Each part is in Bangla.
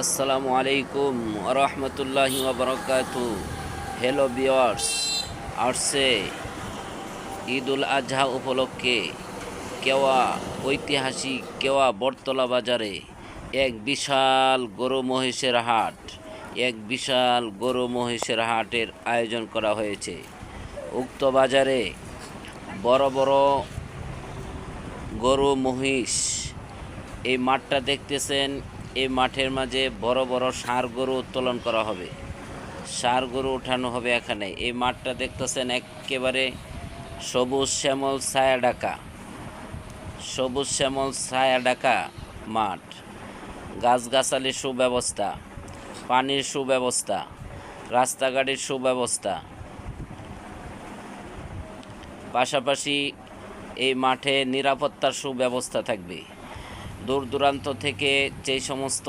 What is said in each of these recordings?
আসসালামু আলাইকুম রহমতুল্লাহি ওবরাকাতু হ্যালো বিয়ার্স আসছে ঈদুল আজহা উপলক্ষে কেওয়া ঐতিহাসিক, কেওয়া বটতলা বাজারে এক বিশাল গরু মহিষের হাট। এক বিশাল গরু মহিষের হাটের আয়োজন করা হয়েছে। উক্ত বাজারে বড় বড় গরু মহিষ। এই মাঠটা দেখতেছেন এই মাঠের মাঝে বড় বড় ষাঁড় গরু উত্তোলন করা হবে। ষাঁড় গরু উঠানো হবে এখানে। এই মাঠটা দেখতেছেন একেবারে সবুজ শ্যামল ছায়া ডাকা সবুজ শ্যামল ছায়া ডাকা মাঠ। গাছগাছালির সুব্যবস্থা, পানির সুব্যবস্থা, রাস্তাঘাটের সুব্যবস্থা। পাশাপাশি এই মাঠে নিরাপত্তার সুব্যবস্থা থাকবে। দূর দূরান্ত থেকে যে সমস্ত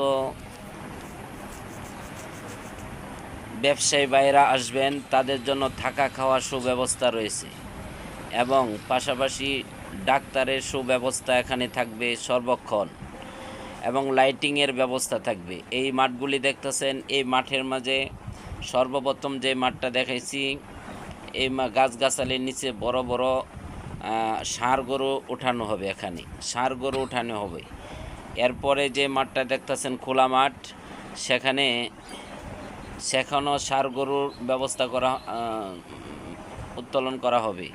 ব্যবসায়ী বাইরা আসবেন, তাদের জন্য থাকা খাওয়ার সুব্যবস্থা রয়েছে। এবং পাশাপাশি ডাক্তারের সুব্যবস্থা এখানে থাকবে সর্বক্ষণ। এবং লাইটিংয়ের ব্যবস্থা থাকবে। এই মাঠগুলি দেখতেছেন, এই মাঠের মাঝে সর্বপ্রথম যে মাঠটা দেখাইছি, এই গাছগাছালির নিচে বড় বড় ষাঁড় গরু উঠানো হবে এখানে। ষাঁড় গরু উঠানো হবে। এরপরে যে মাঠটা দেখতেছেন খোলা মাঠ, সেখানে সেখানেও ষাঁড় গরুর ব্যবস্থা করা উত্তোলন করা হবে।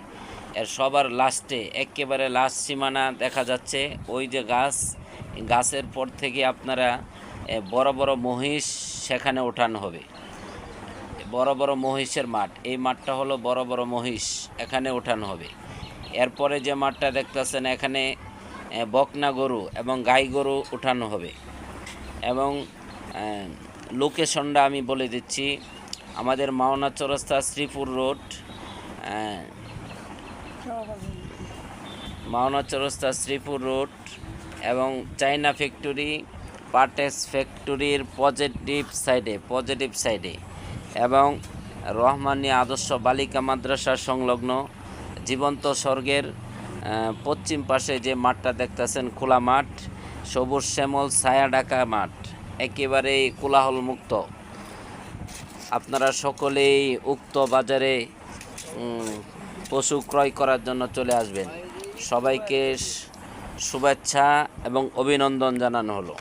এর সবার লাস্টে, একেবারে লাস্ট সীমানা দেখা যাচ্ছে, ওই যে গাছ গাছের পর থেকে আপনারা বড় বড় মহিষ সেখানে ওঠানো হবে। বড় বড় মহিষের মাঠ, এই মাঠটা হলো বড় বড় মহিষ এখানে ওঠানো হবে। এরপরে যে মাঠটা দেখতেছেন, এখানে বকনা গরু এবং গাই গরু উঠানো হবে। এবং লোকেশনটা আমি বলে দিচ্ছি। আমাদের মাওনা চৌরাস্তা শ্রীপুর রোড মাওনা চৌরাস্তা শ্রীপুর রোড এবং চাইনা ফ্যাক্টরি পার্টেক্স ফ্যাক্টরির পজিটিভ সাইডে পজিটিভ সাইডে এবং রহমানী আদর্শ বালিকা মাদ্রাসার সংলগ্ন জীবন্ত স্বর্গের পশ্চিম পাশে যে মাঠটা দেখতেছেন খোলা মাঠ, সবুজ শ্যামল ছায়া ডাকা মাঠ, একেবারেই কোলাহল মুক্ত আপনারা সকলেই উক্ত বাজারে পশু ক্রয় করার জন্য চলে আসবেন। সবাইকে শুভেচ্ছা এবং অভিনন্দন জানানো হলো।